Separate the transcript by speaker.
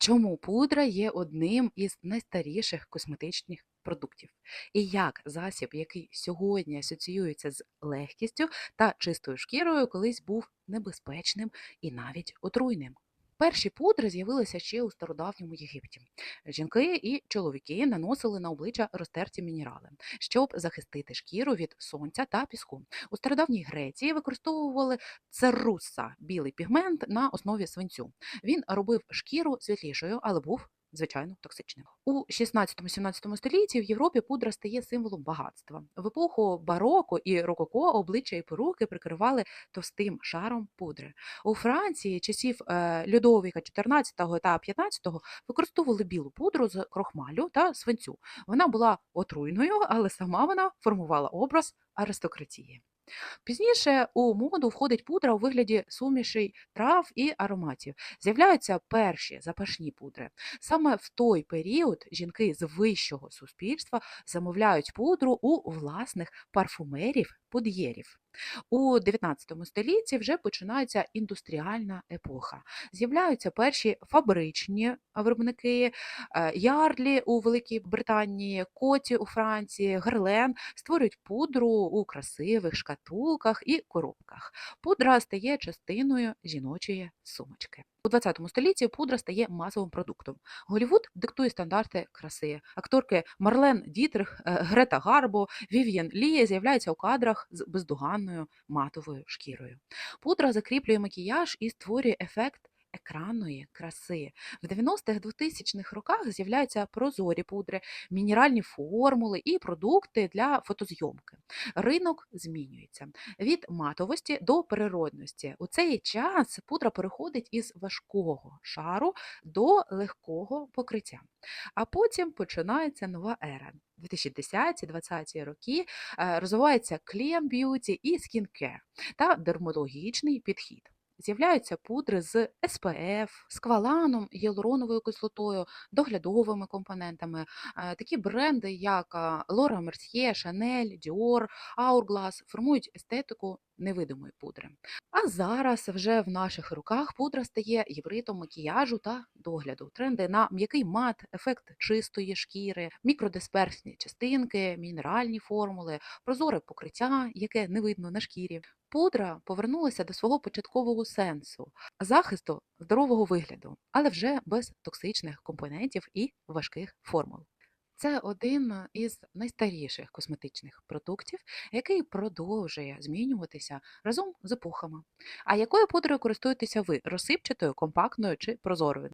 Speaker 1: Чому пудра є одним із найстаріших косметичних продуктів? І як засіб, який сьогодні асоціюється з легкістю та чистою шкірою, колись був небезпечним і навіть отруйним? Перші пудри з'явилися ще у стародавньому Єгипті. Жінки і чоловіки наносили на обличчя розтерті мінерали, щоб захистити шкіру від сонця та піску. У стародавній Греції використовували церуса білий пігмент на основі свинцю. Він робив шкіру світлішою, але був. Звичайно, токсичним. У 16-17 столітті в Європі пудра стає символом багатства. В епоху бароко і рококо обличчя і поруки прикривали товстим шаром пудри. У Франції часів е, Людовіка 14 та 15 використовували білу пудру з крохмалю та свинцю. Вона була отруйною, але сама вона формувала образ аристократії. Пізніше у моду входить пудра у вигляді сумішей трав і ароматів. З'являються перші запашні пудри. Саме в той період жінки з вищого суспільства замовляють пудру у власних парфумерів под'єрів. У 19 столітті вже починається індустріальна епоха. З'являються перші фабричні виробники, е, Ярлі у Великій Британії, Коті у Франції, Герлен створюють пудру у красивих шкатулках і коробках. Пудра стає частиною жіночої сумочки. У 20 столітті пудра стає масовим продуктом. Голівуд диктує стандарти краси. Акторки Марлен Дітрих, е, Грета Гарбо, Вів'єн Лі з'являються у кадрах з бездоганною матовою шкірою. Пудра закріплює макіяж і створює ефект. Екранної краси в 90-х 2000-х роках з'являються прозорі пудри, мінеральні формули і продукти для фотозйомки. Ринок змінюється від матовості до природності. У цей час пудра переходить із важкого шару до легкого покриття. А потім починається нова ера. 2010-2020 роки е, розвивається clean beauty і skincare та дерматологічний підхід. З'являються пудри з СПФ, скваланом, гіалуроновою кислотою, доглядовими компонентами. Е, Такі бренди, як Laura Mercier, Chanel, Dior, Hourglass формують естетику невидимої пудри. А зараз вже в наших руках пудра стає гібридом макіяжу та догляду. Тренди на м'який мат, ефект чистої шкіри, мікродисперсні частинки, мінеральні формули, прозоре покриття, яке не видно на шкірі. Пудра повернулася до свого початкового сенсу захисту здорового вигляду, але вже без токсичних компонентів і важких формул. Це один із найстаріших косметичних продуктів, який продовжує змінюватися разом з епохами. А якою пудрою користуєтеся ви? Розсипчатою, компактною чи прозорою?